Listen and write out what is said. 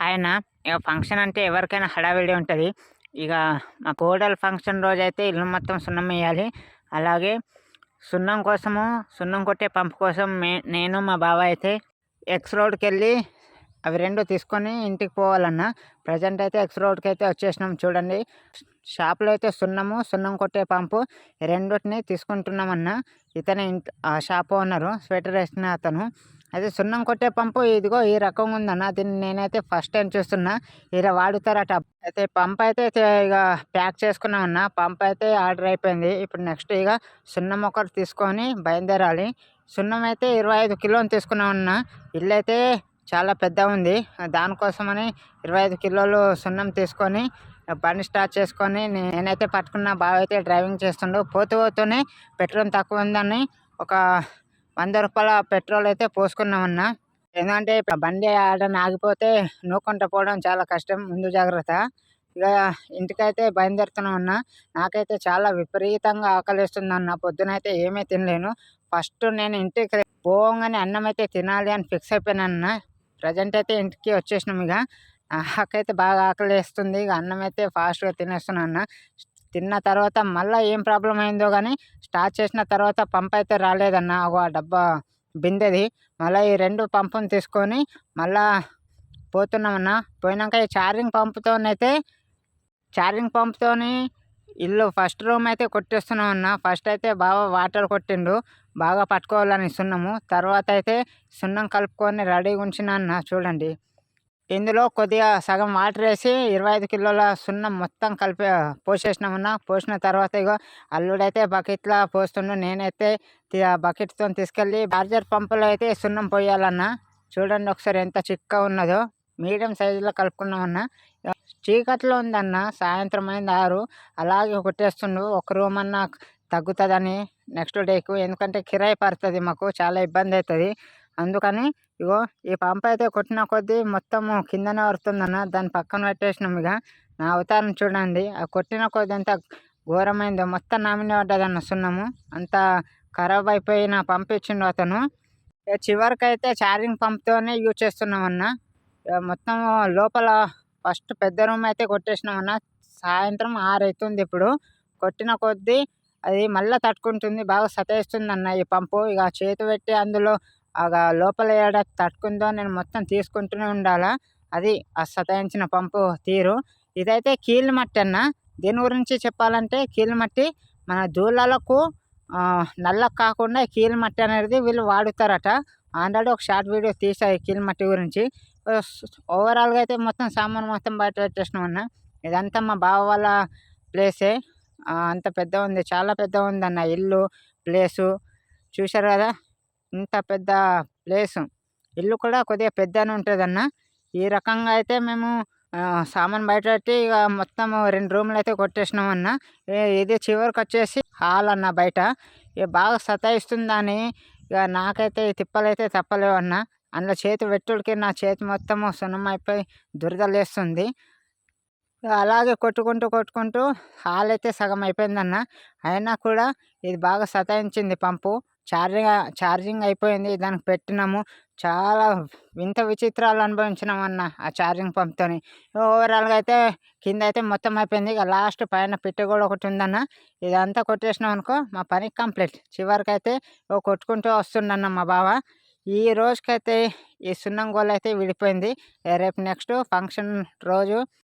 ఆయన ఇక ఫంక్షన్ అంటే ఎవరికైనా హడావిడి ఉంటుంది. ఇక మా కోడల ఫంక్షన్ రోజైతే ఇల్లు మొత్తం సున్నం వేయాలి. అలాగే సున్నం కోసము సున్నం కొట్టే పంపు కోసం మే నేను మా బావ అయితే ఎక్స్ రోడ్కి వెళ్ళి అవి రెండు తీసుకొని ఇంటికి పోవాలన్నా. ప్రజెంట్ అయితే ఎక్స్ రోడ్కి అయితే వచ్చేసినాం చూడండి. షాప్లో అయితే సున్నము సున్నం కొట్టే పంపు రెండింటిని తీసుకుంటున్నామన్నా. ఇతనే ఇంట్ ఆ షాప్ ఓనరు స్వెటర్ వేసిన అతను. అయితే సున్నం కొట్టే పంపు ఇదిగో ఈ రకంగా ఉందన్న. దీన్ని నేనైతే ఫస్ట్ టైం చూస్తున్నా. ఇలా వాడుతారట. అయితే పంప్ అయితే ఇక ప్యాక్ చేసుకున్నామన్న. పంప్ అయితే ఆర్డర్ అయిపోయింది. ఇప్పుడు నెక్స్ట్ ఇక సున్నం ఒకటి తీసుకొని బయలుదేరాలి. సున్నం అయితే ఇరవై ఐదు కిలోలు తీసుకున్నామన్న. ఇల్లు అయితే చాలా పెద్ద ఉంది. దానికోసమని ఇరవై ఐదు కిలోలు సున్నం తీసుకొని బండి స్టార్ట్ చేసుకొని నేనైతే పట్టుకున్న బావ అయితే డ్రైవింగ్ చేస్తుండు. పోతూ పోతూనే పెట్రోల్ తక్కువ ఉందని ఒక వంద రూపాయల పెట్రోల్ అయితే పోసుకున్నామన్నా. ఎందుకంటే ఇప్పుడు బండి ఆడని ఆగిపోతే నూకుంట పోవడం చాలా కష్టం. ముందు జాగ్రత్త. ఇక ఇంటికైతే బయలుదేరుతున్నాం అన్న నాకైతే చాలా విపరీతంగా ఆకలిస్తుంది అన్న పొద్దునైతే ఏమీ తినలేను. ఫస్ట్ నేను ఇంటికి పోగానే అన్నం అయితే తినాలి అని ఫిక్స్ అయిపోయాను అన్న ప్రజెంట్ అయితే ఇంటికి వచ్చేసినాం ఇక. నాకైతే బాగా ఆకలి వేస్తుంది. ఇక అన్నం అయితే ఫాస్ట్గా తినేస్తున్నాను అన్న. తిన్న తర్వాత మళ్ళీ ఏం ప్రాబ్లం అయిందో కానీ స్టార్ట్ చేసిన తర్వాత పంప్ అయితే రాలేదన్న. ఒక డబ్బా బిందెది. మళ్ళీ ఈ రెండు పంపును తీసుకొని మళ్ళా పోతున్నామన్న పోయినాక ఈ ఛార్జింగ్ పంపుతోనైతే ఛార్జింగ్ పంప్తోని ఇల్లు ఫస్ట్ రూమ్ అయితే కొట్టేస్తున్నాం అన్న. ఫస్ట్ అయితే బాగా వాటర్ కొట్టిండు. బాగా పట్టుకోవాలని సున్నము. తర్వాత అయితే సున్నం కలుపుకొని రెడీగా ఉంచిన అన్న. చూడండి. ఇందులో కొద్దిగా సగం వాటర్ వేసి ఇరవై ఐదు కిలోల సున్నం మొత్తం కలిపి పోసేసినామన్న పోసిన తర్వాత ఇగో అల్లుడైతే బకెట్లో పోస్తుండు. నేనైతే బకెట్తో తీసుకెళ్ళి చార్జర్ పంపులో అయితే సున్నం పోయాలన్నా. చూడండి ఒకసారి ఎంత చిక్కగా ఉన్నదో. మీడియం సైజులో కలుపుకున్నామన్న చీకట్లో ఉందన్న సాయంత్రం అయింది ఆరు. అలాగే కొట్టేస్తుండు. ఒక రూమ్ అన్న తగ్గుతుందని నెక్స్ట్ డేకు. ఎందుకంటే కిరాయి పడుతుంది మాకు చాలా ఇబ్బంది అవుతుంది అందుకని ఇగో ఈ పంప్ అయితే కొట్టిన కొద్దీ మొత్తం కిందనే పడుతుందన్న దాని పక్కన పెట్టేసినాం ఇక నా అవతారం చూడండి. ఆ కొట్టిన కొద్ది అంత ఘోరమైందో మొత్తం నామినే పడ్డదన్న సున్నము. అంత ఖరాబ్ అయిపోయిన పంప్ అతను. చివరికైతే ఛార్జింగ్ పంప్తోనే యూజ్ చేస్తున్నామన్న. మొత్తం లోపల ఫస్ట్ పెద్ద రూమ్ అయితే కొట్టేసినామన్న సాయంత్రం ఆరు అవుతుంది ఇప్పుడు. కొట్టిన కొద్దీ అది మళ్ళీ తట్టుకుంటుంది బాగా సతాయిస్తుంది అన్న ఈ పంపు. ఇక చేతి పెట్టి అందులో ఆ లోపల ఏడ తట్టుకుందో నేను మొత్తం తీసుకుంటూనే ఉండాలా. అది ఆ సతాయించిన పంపు తీరు. ఇదైతే కీళ్ళు మట్టి అన్న. దీని గురించి చెప్పాలంటే కీళ్ళు మట్టి మన దూలాలకు నల్ల కాకుండా కీల్ మట్టి అనేది వీళ్ళు వాడుతారట. ఆల్రెడీ ఒక షార్ట్ వీడియో తీసా ఈ మట్టి గురించి. ఓవరాల్గా అయితే మొత్తం సామాన్ మొత్తం బయట పెట్టేసినాం అన్న. ఇదంతా మా బావ వాళ్ళ ప్లేసే. అంత పెద్ద ఉంది. చాలా పెద్ద ఉంది అన్న ఇల్లు ప్లేసు. చూశారు కదా? ఇంత పెద్ద ప్లేసు. ఇల్లు కూడా కొద్దిగా పెద్దనే ఉంటుంది అన్న. ఈ రకంగా అయితే మేము సామాన్ బయట పెట్టి ఇక మొత్తం రెండు రూమ్లు అయితే కొట్టేసినాం అన్న. ఇది చివరికి వచ్చేసి హాల్ అన్న బయట. ఇక బాగా సతాయిస్తుందని ఇక నాకైతే తిప్పలైతే తిప్పలు అయితే తప్పలేవు అన్న. అందులో చేతి పెట్టుడికి నా చేతి మొత్తము సున్నమైపోయి దురదలేస్తుంది అలాగే కొట్టుకుంటూ కొట్టుకుంటూ హాల్ అయితే సగం అయిపోయిందన్న అయినా కూడా ఇది బాగా సతాయించింది పంపు. ఛార్జింగ్ ఛార్జింగ్ అయిపోయింది. దానికి పెట్టినాము. చాలా వింత విచిత్రాలు అనుభవించినాం అన్న ఆ ఛార్జింగ్ పంప్తోని. ఓవరాల్గా అయితే కింద అయితే మొత్తం అయిపోయింది ఇక లాస్ట్ పైన పిట్ట కూడా ఒకటి ఉందన్న. ఇదంతా కొట్టేసినాం అనుకో మా పని కంప్లీట్. చివరికి అయితే ఓ కొట్టుకుంటూ వస్తుండన్న మా బావ. ఈ రోజుకైతే ఈ సున్నం గోల్ అయితే విడిపోయింది రేపు నెక్స్ట్ ఫంక్షన్ రోజు